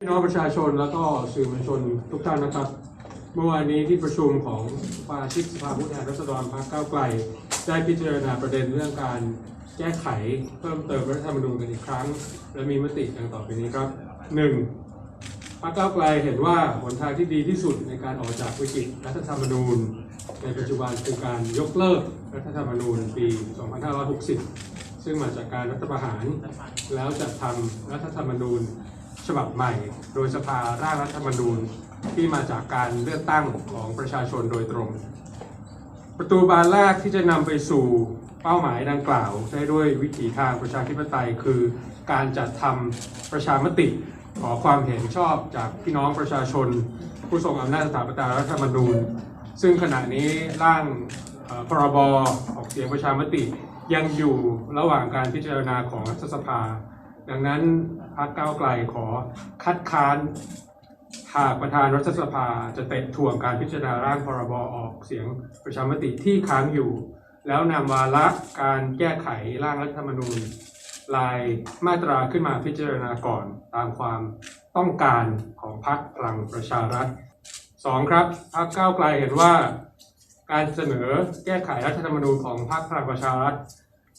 พี่น้องประชาชนแล้วก็สื่อมวลชนทุกท่านนะครับ เมื่อวานนี้ที่ประชุมของสมาชิกสภาผู้แทนราษฎรพรรคก้าวไกล ได้พิจารณาประเด็นเรื่องการแก้ไขเพิ่มเติมรัฐธรรมนูญกันอีกครั้ง และมีมติดังต่อไปนี้ครับหนึ่งพรรคก้าวไกลเห็นว่าหนทางที่ดีที่สุดในการออกจากวิกฤตรัฐธรรมนูญ ในปัจจุบันคือการยกเลิกรัฐธรรมนูญปี 2560 ซึ่งมาจากการรัฐประหาร แล้วจัดทำรัฐธรรมนูญ ฉบับใหม่ โดยสภาร่างรัฐธรรมนูญที่มาจากการเลือกตั้งของประชาชนโดยตรง ประตูบานแรกที่จะนำไปสู่เป้าหมายดังกล่าว ได้ด้วยวิถีทางประชาธิปไตย คือการจัดทำประชามติขอความเห็นชอบจากพี่น้องประชาชน ผู้ทรงอำนาจสถาปนารัฐธรรมนูญ ซึ่งขณะนี้ร่างพรบออกเสียงประชามติยังอยู่ระหว่างการพิจารณาของรัฐสภา ดังนั้น พรรคก้าวไกลขอคัดค้านหากประธานรัฐสภาจะเตะถ่วงการพิจารณาร่างพรบออกเสียงประชามติที่ค้างอยู่ แล้วนำวาระการแก้ไขร่างรัฐธรรมนูญรายมาตราขึ้นมาพิจารณาก่อนตามความต้องการของพรรคพลังประชารัฐสองครับพรรคก้าวไกลเห็นว่า การเสนอแก้ไขรัฐธรรมนูญของพรรคพลังประชารัฐ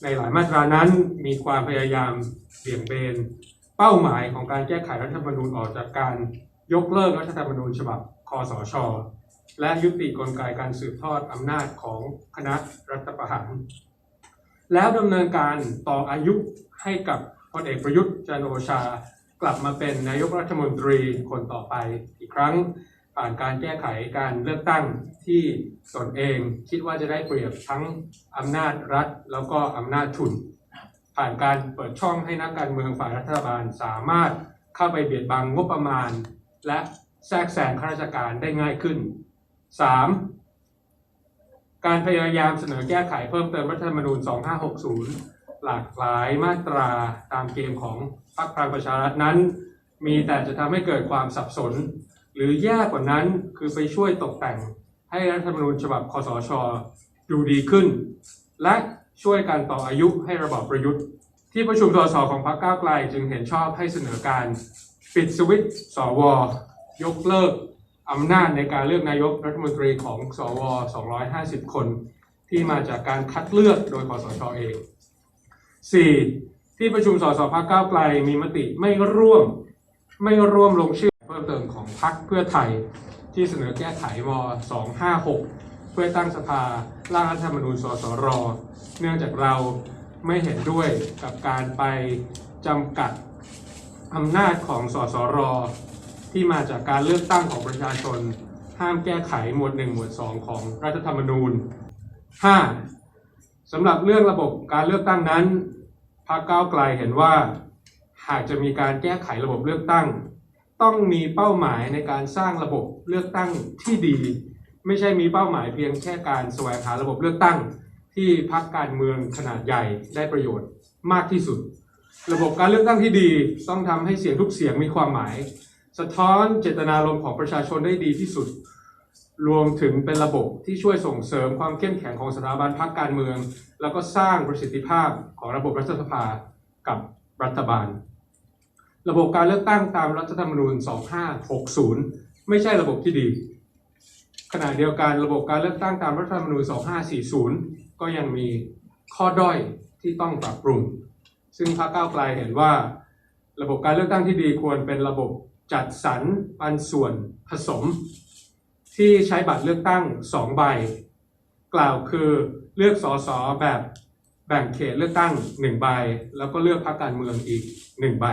ในหลายมาตรานั้นมีความพยายามเบี่ยงเบน เป้าหมายของการแก้ไขรัฐธรรมนูญออกจากการยกเลิกรัฐธรรมนูญฉบับคอสช และยุติกลไกการสืบทอดอำนาจของคณะรัฐประหาร แล้วดำเนินการต่ออายุให้กับพลเอกประยุทธ์จันโอชากลับมาเป็นนายกรัฐมนตรีคนต่อไปอีกครั้ง ผ่านการแก้ไขการเลือกตั้งที่ตนเองคิดว่าจะได้เปรียบทั้งอำนาจรัฐแล้วก็อำนาจทุน ผ่านการเปิดช่องให้นักการเมืองฝ่ายรัฐบาลสามารถเข้าไปเบียดบังงบประมาณ และแทรกแซงข้าราชการได้ง่ายขึ้น 3. การพยายามเสนอแก้ไขเพิ่มเติมรัฐธรรมนูญ 2560 หลากหลายมาตราตามเกมของพรรคพลังประชารัฐนั้น มีแต่จะทำให้เกิดความสับสน หรือแย่กว่านั้นคือไปช่วยตกแต่งให้รัฐธรรมนูญฉบับคอสชดูดีขึ้น และ ช่วยกันต่ออายุให้ระบอบประยุทธ์ ที่ประชุมสสของพรรคก้าวไกล จึงเห็นชอบให้เสนอการปิดสวิตช์สว ยกเลิกอำนาจในการเลือกนายกรัฐมนตรีของสว 250 คน ที่มาจากการคัดเลือกโดยคสชเอง 4. ที่ประชุมสสพักก้าวไกลมีมติไม่ร่วมไม่ร่วมลงชื่อเพิ่มเติมของพรรคเพื่อไทยที่เสนอแก้ไขม 256 เพื่อตั้งสภาร่างรัฐธรรมนูญสสร เนื่องจากเราไม่เห็นด้วยกับการไปจำกัดอำนาจของสสร ที่มาจากการเลือกตั้งของประชาชน ห้ามแก้ไขหมวด 1 หมวด 2 ของรัฐธรรมนูญ 5. สำหรับเรื่องระบบการเลือกตั้งนั้นพรรคก้าวไกลเห็นว่า หากจะมีการแก้ไขระบบเลือกตั้ง ต้องมีเป้าหมายในการสร้างระบบเลือกตั้งที่ดี ไม่ใช่มีเป้าหมายเพียงแค่การแสวงหาระบบเลือกตั้ง ที่พรรคการเมืองขนาดใหญ่ได้ประโยชน์มากที่สุด ระบบการเลือกตั้งที่ดีต้องทำให้เสียงทุกเสียงมีความหมาย สะท้อนเจตนารมณ์ของประชาชนได้ดีที่สุด รวมถึงเป็นระบบที่ช่วยส่งเสริมความเข้มแข็งของสถาบันพรรคการเมือง แล้วก็สร้างประสิทธิภาพของระบบรัฐสภากับรัฐบาล ระบบการเลือกตั้งตามรัฐธรรมนูญ 2560 ไม่ใช่ระบบที่ดี ขณะเดียวกันระบบการเลือกตั้งตามรัฐธรรมนูญ 2540 ก็ยังมีข้อด้อยที่ต้องปรับปรุง ซึ่งพรรคก้าวไกลเห็นว่า ระบบการเลือกตั้งที่ดีควรเป็นระบบจัดสรรปันส่วนผสม ที่ใช้บัตรเลือกตั้ง 2 ใบ กล่าวคือเลือกสอสอแบบแบ่งเขตเลือกตั้ง 1 ใบ แล้วก็เลือกพรรคการเมืองอีก 1 ใบ